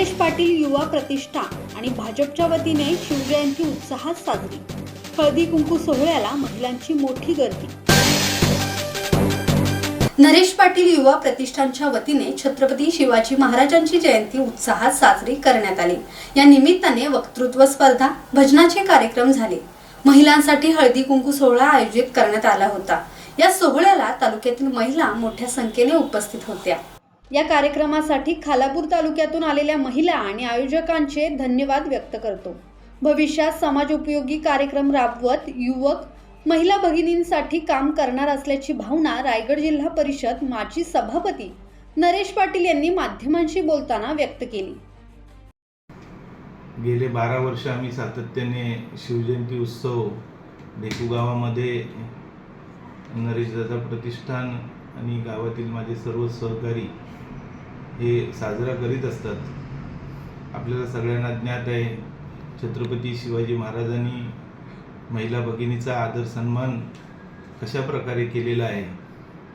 युवा प्रतिष्ठा आणि भाजपच्या वतीने शिवजयंती उत्साहात साजरी. हळदी कुंकू सोहळ्याला महिलांची मोठी गर्दी. नरेश पाटील युवा प्रतिष्ठानच्या वतीने छत्रपती शिवाजी महाराजांची जयंती उत्साहात साजरी करण्यात आली. या निमित्ताने वक्तृत्व स्पर्धा भजनाचे कार्यक्रम झाले. महिलांसाठी हळदी कुंकू सोहळा आयोजित करण्यात आला होता. या सोहळ्याला तालुक्यातील महिला मोठ्या संख्येने उपस्थित होत्या. या कार्यक्रमासाठी खालापूर तालुक्यातून आलेल्या महिला आणि आयोजकांचे धन्यवाद व्यक्त करतो. भविष्यात समाजोपयोगी कार्यक्रम राबवत युवक महिला भगिनींसाठी काम करणार असल्याची भावना रायगड जिल्हा परिषद माजी सभापती नरेश पाटील यांनी माध्यमांशी बोलताना व्यक्त केली. गेले बारा वर्ष आम्ही सातत्याने शिवजयंती उत्सव ढेकू गावामध्ये नरेशदादा प्रतिष्ठान आणि गावातील माझे सर्व सहकारी हे साजरा करीत असतात. आपल्याला सगळ्यांना ज्ञात आहे छत्रपती शिवाजी महाराजांनी महिला भगिनीचा आदर सन्मान कशा प्रकारे केलेला आहे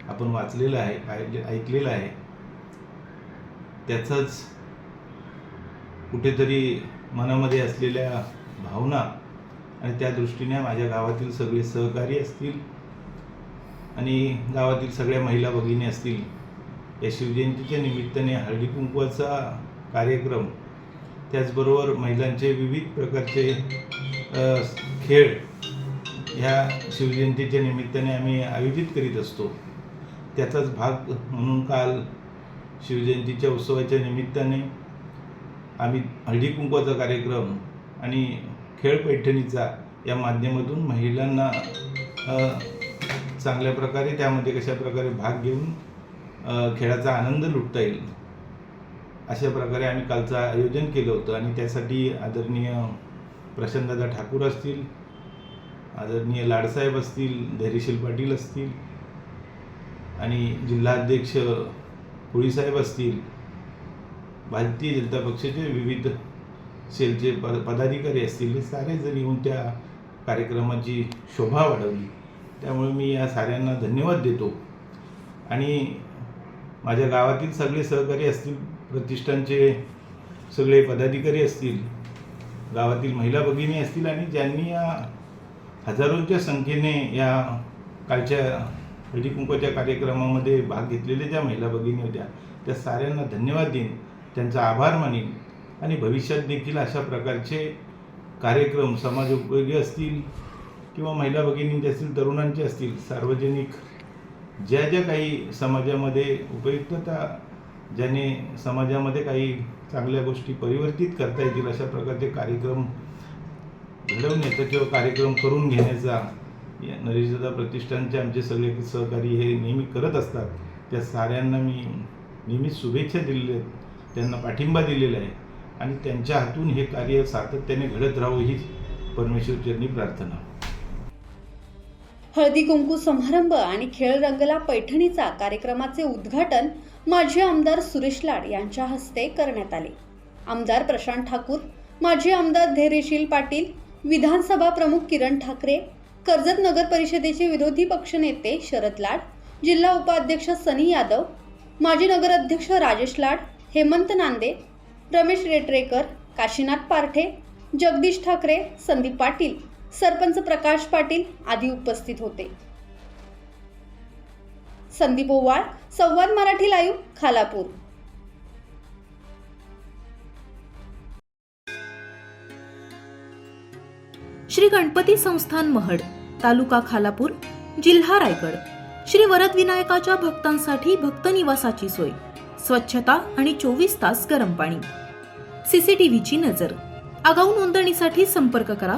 आपण वाचलेलं आहे ऐकलेलं आहे. त्याचाच कुठेतरी मनामध्ये असलेल्या भावना आणि त्या दृष्टीने माझ्या गावातील सगळे सहकारी असतील आणि गावातील सगळ्या महिला भगिनी असतील या शिवजयंतीच्या निमित्ताने हळदी कुंकवाचा कार्यक्रम त्याचबरोबर महिलांचे विविध प्रकारचे खेळ ह्या शिवजयंतीच्या निमित्ताने आम्ही आयोजित करीत असतो. त्याचाच भाग म्हणून काल शिवजयंतीच्या उत्सवाच्या निमित्ताने आम्ही हळदी कुंकवाचा कार्यक्रम आणि खेळ पैठणीचा या माध्यमातून महिलांना चांगल्या प्रकारे त्यामध्ये कशा प्रकारे भाग घेऊन खेळाचा आनंद लुटता येईल. अशा प्रकारे आम्ही कालचं आयोजन केलं होतं आणि त्यासाठी आदरणीय प्रशांतदादा ठाकूर असतील आदरणीय लाडसाहेब असतील धैर्यशील पाटील असतील आणि जिल्हाध्यक्ष कोळीसाहेब असतील भारतीय जनता पक्षाचे विविध सेलचे पद पदाधिकारी असतील हे सारे जण येऊन त्या कार्यक्रमाची शोभा वाढवली. त्यामुळे मी या साऱ्यांना धन्यवाद देतो. आणि माझ्या गावातील सगळे सहकारी असतील प्रतिष्ठानचे सगळे पदाधिकारी असतील गावातील महिला भगिनी असतील आणि ज्यांनी या हजारोंच्या संख्येने या कालच्या हळदीकुंकवाच्या कार्यक्रमामध्ये भाग घेतलेल्या ज्या महिला भगिनी होत्या त्या साऱ्यांना धन्यवाद देईन. त्यांचा आभार मानेन. आणि भविष्यात देखील अशा प्रकारचे कार्यक्रम समाजोपयोगी असतील किंवा महिला भगिनींचे असतील तरुणांचे असतील सार्वजनिक ज्या ज्या काही समाजामध्ये उपयुक्तता ज्याने समाजामध्ये काही चांगल्या गोष्टी परिवर्तित करता येतील अशा प्रकारचे कार्यक्रम घडवण्याचा किंवा कार्यक्रम करून घेण्याचा या नरेशदादा प्रतिष्ठानचे आमचे सगळे सहकारी हे नेहमी करत असतात. त्या साऱ्यांना मी नेहमीच शुभेच्छा दिलेल्या आहेत. त्यांना पाठिंबा दिलेला आहे. आणि त्यांच्या हातून हे कार्य सातत्याने घडत राहावं हीच परमेश्वरचरणी प्रार्थना. हळदी कुंकू समारंभ आणि खेळ रंगला पैठणीचा कार्यक्रमाचे उद्घाटन माजी आमदार सुरेश लाड यांच्या हस्ते करण्यात आले. आमदार प्रशांत ठाकूर माजी आमदार धैर्यशील पाटील विधानसभा प्रमुख किरण ठाकरे कर्जत नगर परिषदेचे विरोधी पक्षनेते शरद लाड जिल्हा उपाध्यक्ष सनी यादव माजी नगराध्यक्ष राजेश लाड हेमंत नांदे रमेश रेटरेकर काशीनाथ पारठे जगदीश ठाकरे संदीप पाटील सरपंच प्रकाश पाटील आदी उपस्थित होते. संदीप ओवाळ संवाद मराठी लाईव्ह खालापूर. श्री गणपती संस्थान महड तालुका खालापूर जिल्हा रायगड. श्री वरद विनायकाच्या भक्तांसाठी भक्त निवासाची सोय स्वच्छता आणि चोवीस तास गरम पाणी. सीसीटीव्हीची नजर. आगाऊ नोंदणीसाठी संपर्क करा